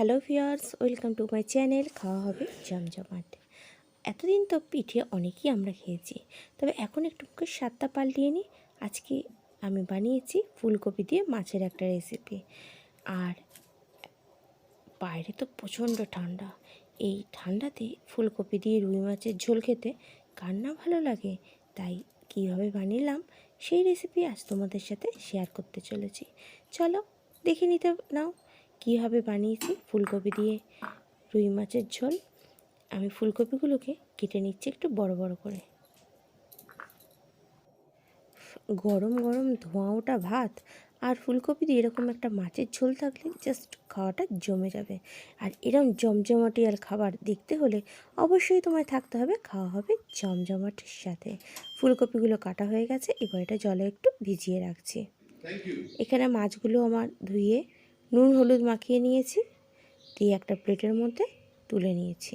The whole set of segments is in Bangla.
Hello viewers welcome to my channel, খাওয়া হবে জমজমাট। এতদিন তো পিঠে অনেকই আমরা খেয়েছি, তবে এখন একটু মুখে স্বাদটা পাল্টিয়ে নিই। আজকে আমি বানিয়েছি ফুলকপি দিয়ে মাছের একটা রেসিপি আর বাইরে তো প্রচণ্ড ঠান্ডা। এই ঠান্ডাতে ফুলকপি দিয়ে রুই মাছের ঝোল খেতে কার না ভালো লাগে? তাই কীভাবে বানিলাম সেই রেসিপি আজ তোমাদের সাথে শেয়ার করতে চলেছি। চলো দেখে নিতে নাও। কীভাবে বানিয়েছি? ফুলকপি দিয়ে রুই মাছের ঝোল। আমি ফুলকপিগুলোকে কেটে নিচ্ছি একটু বড় বড় করে। গরম গরম ধোঁয়া ওটা ভাত আর ফুলকপি দিয়ে এরকম একটা মাছের ঝোল থাকলে জাস্ট খাওয়াটা জমে যাবে। আর এরকম জমজমাটি আর খাবার দেখতে হলে অবশ্যই তোমায় থাকতে হবে খাওয়া হবে জমজমাটির সাথে। ফুলকপিগুলো কাটা হয়ে গেছে এবার এটা জলে একটু ভিজিয়ে রাখছি। এখানে মাছগুলো আমার ধুয়ে নুন হলুদ মাখিয়ে নিয়েছি, দিয়ে একটা প্লেটের মধ্যে তুলে নিয়েছি।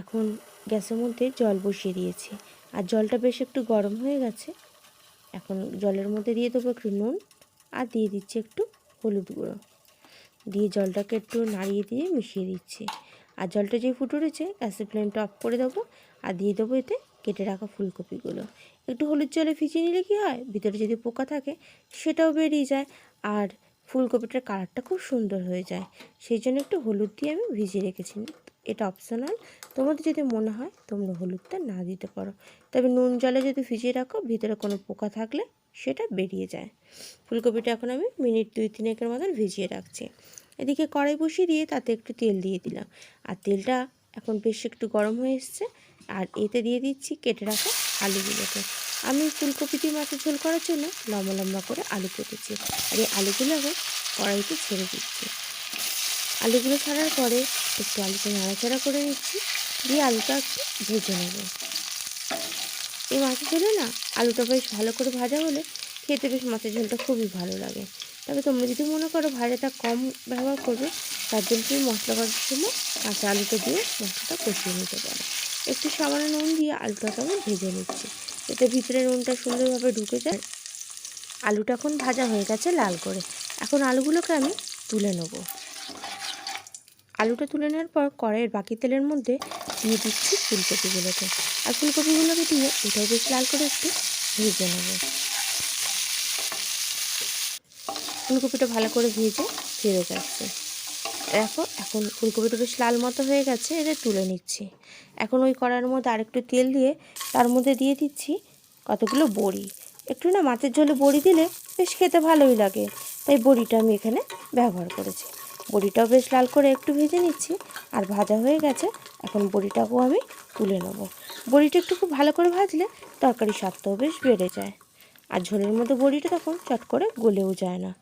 এখন গ্যাসের মধ্যে জল বসিয়ে দিয়েছি। আর জলটা বেশ একটু গরম হয়ে গেছে। এখন জলের মধ্যে দিয়ে দেবো একটু নুন, আর দিয়ে দিচ্ছি একটু হলুদ গুঁড়ো। দিয়ে জলটাকে একটু নাড়িয়ে দিয়ে মিশিয়ে দিচ্ছি। আর জলটা যে ফুটে উঠেছে গ্যাসের ফ্লেমটা অফ করে দেবো আর দিয়ে দেবো এতে কেটে রাখা ফুলকপিগুলো। একটু হলুদ জলে ভিজিয়ে নিলে কী হয়? ভিতরে যদি পোকা থাকে, সেটাও বেরিয়ে যায় আর ফুলকপিটার কালারটা খুব সুন্দর হয়ে যায়। সেই জন্য একটু হলুদ দিয়ে আমি ভিজিয়ে রেখেছি। এটা অপশনাল তোমাদের যদি মনে হয়, তোমরা হলুদটা না দিতে পারো। তবে নুন জলে যদি ভিজিয়ে রাখো, ভিতরে কোনো পোকা থাকলে সেটা বেরিয়ে যায়। ফুলকপিটা এখন আমি মিনিট দুই তিনেকের মতন ভিজিয়ে রাখছি। এদিকে কড়াই বসিয়ে দিয়ে তাতে একটু তেল দিয়ে দিলাম। আর তেলটা এখন বেশ একটু গরম হয়ে এসছে। আর এতে দিয়ে দিচ্ছি কেটে রাখা আলুগুলোকে। আমি ফুলকপি দিয়ে মাছের ঝোল করার জন্য লম্বা লম্বা করে আলু কেটেছি। আর এই আলুগুলো এখন কড়াইতে ছেড়ে দিচ্ছি। আলুগুলো ছাড়ার পরে একটু আলুটা নাড়াচাড়া করে নিচ্ছি। দিয়ে আলুটা একটু ভেজে নেব। এই মাছের ঝোলে না আলুটা বেশ ভালো করে ভাজা হলে খেতে বেশ মাছের ঝোলটা খুবই ভালো লাগে। তবে তোমরা যদি মনে করো ভাজাটা কম ব্যবহার করবে, তার জন্য তুমি মশলা করার সময় কাঁচা আলুটা দিয়ে মশলাটা কষিয়ে নিতে পারো। একটু সামান্য নুন দিয়ে আলুটাকে আমি ভেজে নিচ্ছি। এতে ভিতরে নুনটা সুন্দরভাবে ঢুকে যায়। আলুটা এখন ভাজা হয়ে গেছে লাল করে। এখন আলুগুলোকে আমি তুলে নেব। আলুটা তুলে নেওয়ার পর কড়াইয়ের বাকি তেলের মধ্যে দিয়ে দিচ্ছি ফুলকপিগুলোকে। আর ফুলকপিগুলোকে দিয়ে এটাও বেশ লাল করে একটু ভেজে নেব। ফুলকপিটা ভালো করে ভেজে ফিরে যাচ্ছে। দেখো, এখন ফুলকপিটা বেশ লাল মতো হয়ে গেছে এটা তুলে নিচ্ছি। এখন ওই কড়ার মধ্যে আরেকটু তেল দিয়ে তার মধ্যে দিয়ে দিচ্ছি কতগুলো বড়ি। একটু না মাছের ঝোলে বড়ি দিলে বেশ খেতে ভালোই লাগে, তাই বড়িটা আমি এখানে ব্যবহার করেছি। বড়িটাও বেশ লাল করে একটু ভেজে নিচ্ছি, আর ভাজা হয়ে গেছে, এখন বড়িটাকেও আমি তুলে নেব। বড়িটা একটু খুব ভালো করে ভাজলে তরকারি স্বাদটাও বেশ বেড়ে যায়, আর ঝোলের মধ্যে বড়িটা তখন চট করে গলেও যায় না।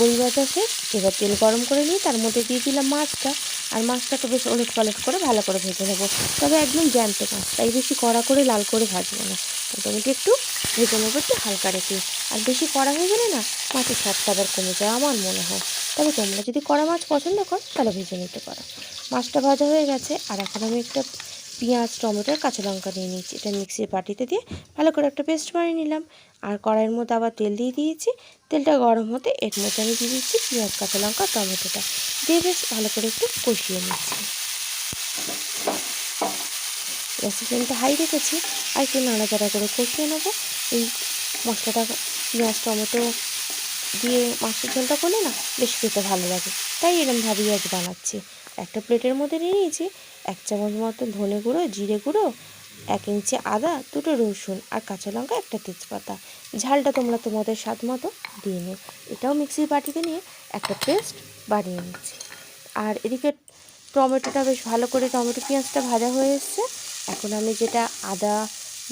বড়ি ভাজা শেষ। এবার তেল গরম করে নিয়ে তার মধ্যে দিয়ে দিলাম মাছটা। আর মাছটাকে বেশ ওলট পালট করে ভালো করে ভেজে নেব। তবে একদম জ্যান্ত মাছ, তাই বেশি কড়া করে লাল করে ভাজবো না। মোটামুটি একটু ভেজে নেব একটু হালকা রেখে। আর বেশি কড়া হয়ে গেলে না, মাছের স্বাদটা আবার কমে যায় আমার মনে হয়। তবে তোমরা যদি কড়া মাছ পছন্দ করো, তাহলে ভেজে নিতে পারো। মাছটা ভাজা হয়ে গেছে। আর এখন আমি একটা পেঁয়াজ, টমেটো কাঁচা লঙ্কা নিয়ে নিচ্ছি এটা মিক্সির বাটিতে দিয়ে ভালো করে একটা পেস্ট বানিয়ে নিলাম। আর কড়াইয়ের মধ্যে আবার তেল দিয়ে দিয়েছি। তেলটা গরম হতে এর মধ্যে আমি দিয়ে দিচ্ছি পেঁয়াজ, কাঁচা লঙ্কা, টমেটোটা। দিয়ে বেশ ভালো করে একটু কষিয়ে নিচ্ছি। গ্যাসের ফ্লেমটা হাই রেখেছি আর একটু নাড়াচাড়া করে কষিয়ে নেব। এই মশলাটা, পেঁয়াজ, টমেটো দিয়ে মাছের ঝোলটা করলে না বেশ খেতে ভালো লাগে। তাই এরমভাবেই আজ বানাচ্ছি। একটা প্লেটের মধ্যে নিয়ে নিয়েছি এক চামচ মতো ধনে গুঁড়ো, জিরে গুঁড়ো এক ইঞ্চি আদা, দুটো রসুন আর কাঁচা লঙ্কা, একটা তেজপাতা। ঝালটা তোমরা তোমাদের স্বাদ মতো দিয়ে নিও। এটাও মিক্সির বাটিতে নিয়ে একটা পেস্ট বানিয়ে নিচ্ছি। আর এদিকে টমেটোটা বেশ ভালো করে টমেটো পেঁয়াজটা ভাজা হয়ে এসছে। এখন আমি যেটা আদা,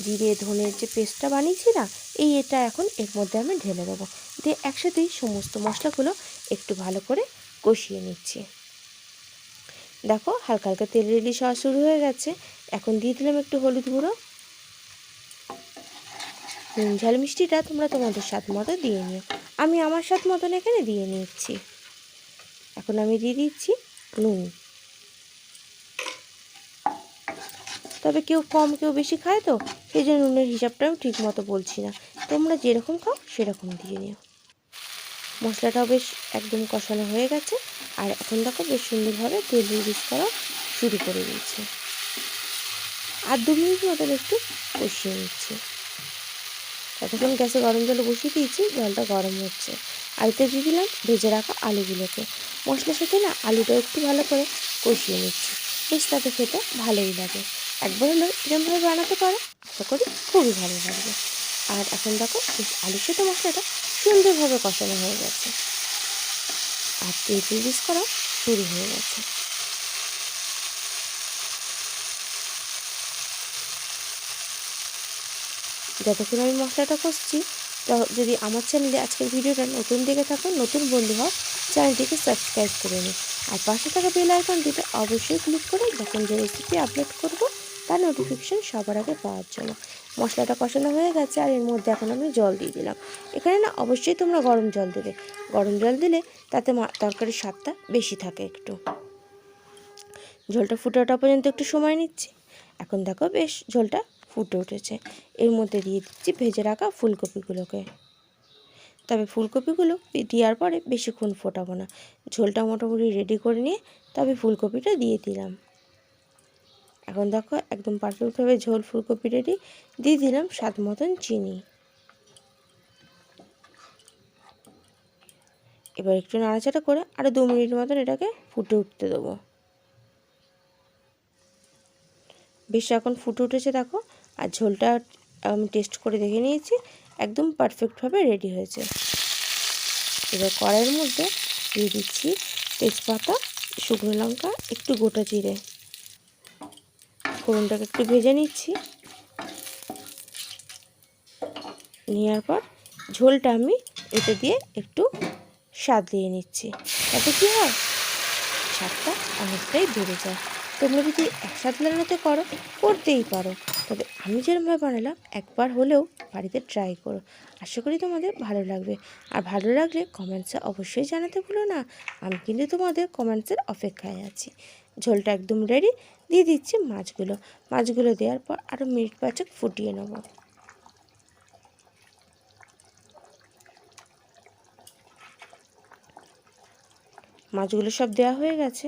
জিরে, ধনের যে পেস্টটা বানিয়েছি না, এই এটা এখন এর মধ্যে আমি ঢেলে দেবো। দিয়ে একসাথেই সমস্ত মশলাগুলো একটু ভালো করে কষিয়ে নিচ্ছি। দেখো হালকা হালকা তেল হওয়া শুরু হয়ে গেছে। এখন দিয়ে দিলাম একটু হলুদ গুঁড়ো। নুন, ঝাল, মিষ্টিটা তোমরা তোমাদের স্বাদ মতো দিয়ে নিও। আমি আমার স্বাদ মতন এখানে দিয়ে নিচ্ছি। এখন আমি দিয়ে দিচ্ছি নুন। তবে কেউ কম, কেউ বেশি খায় তো, সেই জন্য নুনের হিসাবটা আমি ঠিক মতো বলছি না। তোমরা যেরকম খাও, সেরকম দিয়ে নিও। মশলাটাও বেশ একদম কষানো হয়ে গেছে, আর এখন দেখো বেশ সুন্দরভাবে তেল রিলিজ করা শুরু করে দিয়েছে। আর দু মিনিট মতন একটু কষিয়ে নিচ্ছি। ততক্ষণ গ্যাসে গরম জল বসিয়ে দিয়েছি, জলটা গরম হচ্ছে। আলুতে দিয়ে দিলাম ভেজে রাখা আলুগুলোকে। মশলার সাথে না আলুটা একটু ভালো করে কষিয়ে নিচ্ছি। বেশ তাতে খেতে ভালোই লাগে। একবার হলেও এরকমভাবে বানাতে পারো, আশা করি খুবই ভালো লাগবে। আর এখন দেখো আলুর সাথে মশলাটা সুন্দরভাবে কষানো হয়ে গেছে। আর তেল রিলিজ করা শুরু হয়ে গেছে। যতক্ষণ আমি মশলাটা কষছি যদি আমার চ্যানেলে আজকের ভিডিওটা নতুন দেখে থাকো নতুন বন্ধু হও, চ্যানেলটিকে সাবস্ক্রাইব করে নিই আর পাশে থাকা বেল আইকনটিতে অবশ্যই ক্লিক করে যখন যে রেসিপি আপলোড করব, তার নোটিফিকেশান সবার আগে পাওয়ার জন্য। মশলাটা কষানো হয়ে গেছে আর এর মধ্যে এখন আমি জল দিয়ে দিলাম। এখানে না অবশ্যই তোমরা গরম জল দেবে। গরম জল দিলে তাতে তরকারির স্বাদটা বেশি থাকে একটু। ঝোলটা ফুটে ওঠা পর্যন্ত একটু সময় নিচ্ছি। এখন দেখো বেশ ঝোলটা ফুটে উঠেছে। এর মধ্যে দিয়ে দিচ্ছি ভেজে রাখা ফুলকপিগুলোকে। তবে ফুলকপিগুলো দেওয়ার পরে বেশিক্ষণ ফোটাবো না। ঝোলটা মোটামুটি রেডি করে নিয়ে তবে ফুলকপিটা দিয়ে দিলাম। এখন দেখো একদম পারফেক্টভাবে ঝোল ফুলকপি রেডি দিয়ে দিলাম স্বাদ মতন চিনি। এবার একটু নাড়াচাড়া করে আরও দু মিনিট মতন এটাকে ফুটে উঠতে দেবো। বেশ এখন ফুটে উঠেছে দেখো। আর ঝোলটা আমি টেস্ট করে দেখে নিয়েছি, একদম পারফেক্টভাবে রেডি হয়েছে। এবার কড়াইয়ের মধ্যে দিয়ে দিচ্ছি তেজপাতা, শুকনো লঙ্কা, একটু গোটা জিরে। ফোড়নটাকে একটু ভেজে নিচ্ছি। নেওয়ার পর ঝোলটা আমি এতে দিয়ে একটু স্বাদ দিয়ে নিচ্ছি। তাতে কী হয়? স্বাদটা অনেকটাই বেড়ে যায়। তোমরা যদি একসাথে মেলানোতে করো করতেই পারো। তবে আমি যেরকমভাবে বানালাম, একবার হলেও বাড়িতে ট্রাই করো। আশা করি তোমাদের ভালো লাগবে। আর ভালো লাগলে কমেন্টসে অবশ্যই জানাতে ভুলো না। আমি কিন্তু তোমাদের কমেন্টসের অপেক্ষায় আছি। ঝোলটা একদম রেডি দিয়ে দিচ্ছি মাছগুলো। মাছগুলো দেওয়ার পর আরও মিনিট পাঁচেক ফুটিয়ে নেব। মাছগুলো সব দেওয়া হয়ে গেছে।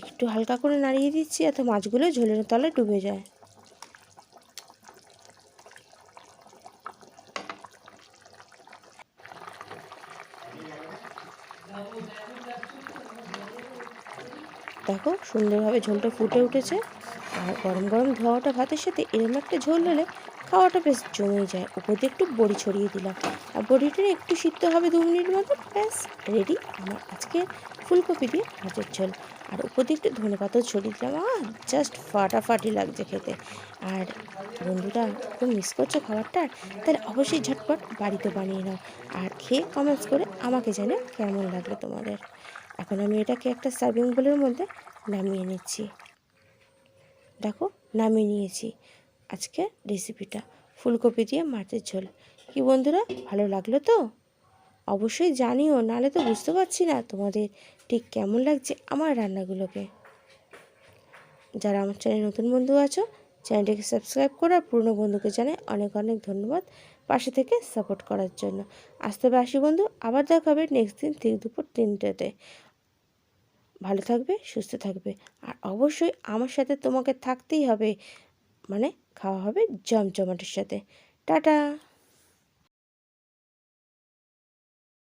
একটু হালকা করে নাড়িয়ে দিচ্ছি এত মাছগুলো ঝোলের তলে ডুবে যায়। দেখো সুন্দরভাবে ঝোলটা ফুটে উঠেছে। আর গরম গরম ধোয়াটা ভাতের সাথে এরকম একটা ঝোল হলে খাওয়াটা বেশ জমে যায়। উপর দিয়ে একটু বড়ি ছড়িয়ে দিলাম। আর বড়িটা একটু সিদ্ধ হবে দু মিনিট মতো। ব্যাস রেডি আমার আজকে ফুলকপি দিয়ে ভাতের ঝোল। আর উপর দিয়ে একটু ধনে পাতাও ছড়িয়ে দিলাম। জাস্ট ফাটাফাটি লাগছে খেতে। আর বন্ধুরা, খুব মিস করছ খাবারটা? তাহলে অবশ্যই ঝটপট বাড়িতে বানিয়ে নাও। আর খেয়ে কমেন্টস করে আমাকে জানে কেমন লাগল তোমাদের। এখন আমি এটাকে একটা সার্ভিং বোলের মধ্যে নামিয়ে নিচ্ছি। দেখো, নামিয়ে নিয়েছি। আজকে রেসিপিটা ফুলকপি দিয়ে মাছের ঝোল। কি বন্ধুরা, ভালো লাগল তো? অবশ্যই জানিও, নাহলে তো বুঝতে পারছি না তোমাদের ঠিক কেমন লাগছে আমার রান্নাগুলোকে? যারা আমার চ্যানেল নতুন বন্ধু আছো, চ্যানেলটিকে সাবস্ক্রাইব করো আর পুরনো বন্ধুকে জানাই অনেক অনেক ধন্যবাদ পাশে থেকে সাপোর্ট করার জন্য। আসতে হবে আসি বন্ধু, আবার দেখা হবে নেক্সট দিন ঠিক দুপুর তিনটেতে। ভালো থাকবে, সুস্থ থাকবে আর অবশ্যই আমার সাথে তোমাকে থাকতেই হবে মানে খাওয়া হবে জমজমাটের সাথে। টাটা!